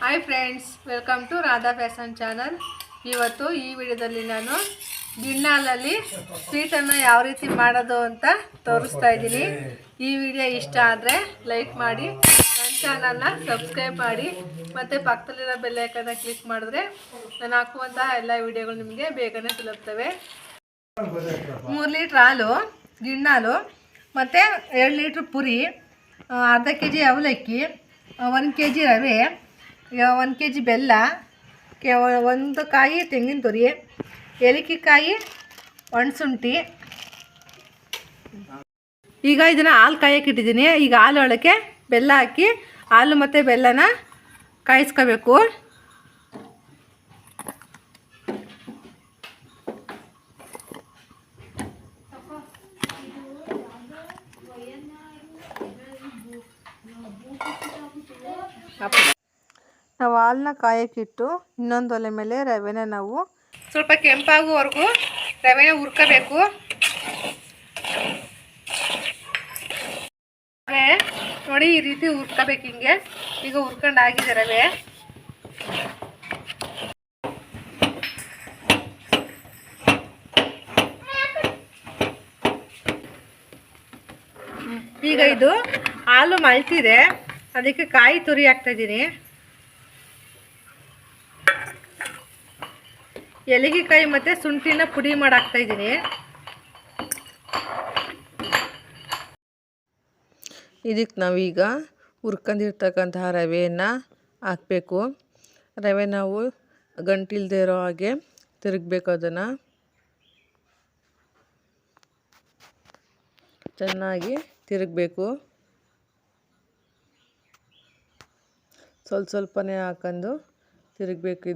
Hi friends welcome to Radha fashion channel ಇವತ್ತು ಈ ವಿಡಿಯೋದಲ್ಲಿ ನಾನು ಗಿಣ್ಣಾಲಲ್ಲಿ ಸ್ವೀಟನ್ನು ಯಾವ ರೀತಿ ಮಾಡೋದು ಅಂತ ತೋರಿಸ್ತಾ ಇದ್ದೀನಿ. ಈ ವಿಡಿಯೋ ಇಷ್ಟ ಆದರೆ ಲೈಕ್ ಮಾಡಿ, ನನ್ನ ಚಾನಲ್ನ ಸಬ್ಸ್ಕ್ರೈಬ್ ಮಾಡಿ, ಮತ್ತು ಪಕ್ಕದಲ್ಲಿರೋ ಬೆಲ್ಲೈಕನ್ನ ಕ್ಲಿಕ್ ಮಾಡಿದ್ರೆ ನಾನು ಹಾಕುವಂತಹ ಎಲ್ಲ ವಿಡಿಯೋಗಳು ನಿಮಗೆ ಬೇಗನೆ ತಲುಪ್ತವೆ. ಮೂರು ಲೀಟ್ರ್ ಹಾಲು, ಗಿಣ್ಣಾಲು, ಮತ್ತು ಎರಡು ಲೀಟ್ರ್ ಪುರಿ, ಅರ್ಧ ಕೆ ಜಿ ಅವಲಕ್ಕಿ, ಒಂದು ಕೆ ಜಿ ರವೆ ಒಂದು ಕೆ ಜಿ ಬೆಲ್ಲ, ಕೆ, ಒಂದು ಕಾಯಿ ತೆಂಗಿನ ತುರಿ ಏಲಕ್ಕಿಕಾಯಿ ಒಣಸುಂಠಿ. ಈಗ ಇದನ್ನು ಹಾಲು ಕಾಯಕ್ಕೆ ಇಟ್ಟಿದ್ದೀನಿ. ಈಗ ಹಾಲು ಒಳಕ್ಕೆ ಬೆಲ್ಲ ಹಾಕಿ ಹಾಲು ಮತ್ತು ಬೆಲ್ಲನ ಕಾಯಿಸ್ಕೋಬೇಕು. ನಾವು ಹಾಲನ್ನ ಕಾಯಕ್ಕಿಟ್ಟು ಇನ್ನೊಂದು ಒಲೆ ಮೇಲೆ ರವೆನ ನಾವು ಸ್ವಲ್ಪ ಕೆಂಪಾಗುವವರೆಗೂ ರವೆನ ಹುರ್ಕೋಬೇಕು. ನೋಡಿ ಈ ರೀತಿ ಹುರ್ಕೋಬೇಕು ಹಿಂಗೆ. ಈಗ ಹುರ್ಕೊಂಡು ಆಗಿದೆ ರವೆ. ಈಗ ಇದು ಹಾಲು ಮಳ್ತಿದೆ ಅದಕ್ಕೆ ಕಾಯಿ ತುರಿ ಹಾಕ್ತಾ ಇದ್ದೀನಿ. ಎಲಗಿಕಾಯಿ ಮತ್ತು ಶುಂಠಿನ ಪುಡಿ ಮಾಡಾಕ್ತಾ ಇದ್ದೀನಿ. ಇದಕ್ಕೆ ನಾವೀಗ ಹುರ್ಕೊಂಡಿರ್ತಕ್ಕಂತಹ ರವೆಯನ್ನು ಹಾಕಬೇಕು. ರವೆ ನಾವು ಗಂಟಿಲ್ದೇ ಇರೋ ಹಾಗೆ ತಿರುಗಬೇಕು ಅದನ್ನು. ಚೆನ್ನಾಗಿ ತಿರುಗಬೇಕು. ಸ್ವಲ್ಪ ಸ್ವಲ್ಪನೇ ಹಾಕೊಂಡು ತಿರುಗಬೇಕು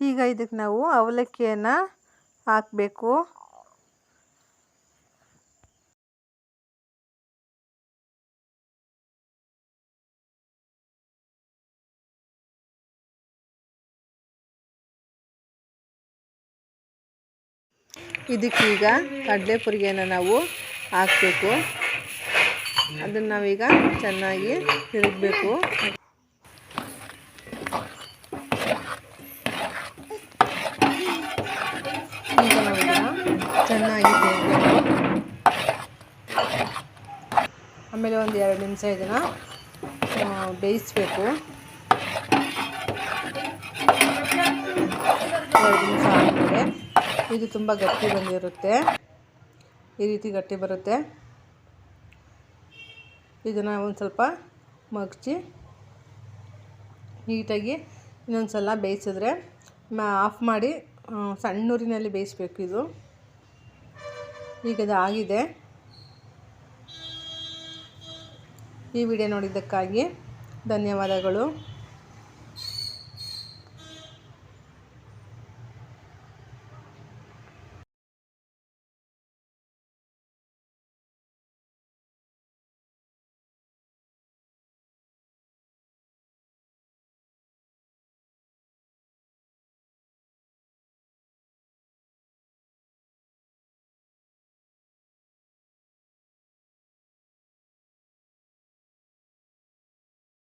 ಈಗ ಇದಕ್ಕೆ ನಾವು ಅವಲಕ್ಕಿಯನ್ನು ಹಾಕಬೇಕು. ಇದಕ್ಕೀಗ ಕಡಲೆಪುರಿಯನ್ನು ನಾವು ಹಾಕಬೇಕು. ಅದನ್ನು ನಾವೀಗ ಚೆನ್ನಾಗಿ ತಿರುಗಬೇಕು ಈಗ ನಾವೀಗ ಚೆನ್ನಾಗಿ ತಿರುಗಬೇಕು ಆಮೇಲೆ ಒಂದು ಎರಡು ನಿಮಿಷ ಇದನ್ನು ಬೇಯಿಸಬೇಕು. ಎರಡು ನಿಮಿಷ ಇದು ತುಂಬ ಗಟ್ಟಿ ಬಂದಿರುತ್ತೆ. ಈ ರೀತಿ ಗಟ್ಟಿ ಬರುತ್ತೆ. ಇದನ್ನು ಒಂದು ಸ್ವಲ್ಪ ಮಗ್ಚಿ ನೀಟಾಗಿ ಇನ್ನೊಂದು ಸಲ ಬೇಯಿಸಿದ್ರೆ ಆಫ್ ಮಾಡಿ ಸಣ್ಣೂರಿನಲ್ಲಿ ಬೇಯಿಸ್ಬೇಕು ಇದು. ಈಗ ಅದು ಆಗಿದೆ. ಈ ವಿಡಿಯೋ ನೋಡಿದ್ದಕ್ಕಾಗಿ ಧನ್ಯವಾದಗಳು.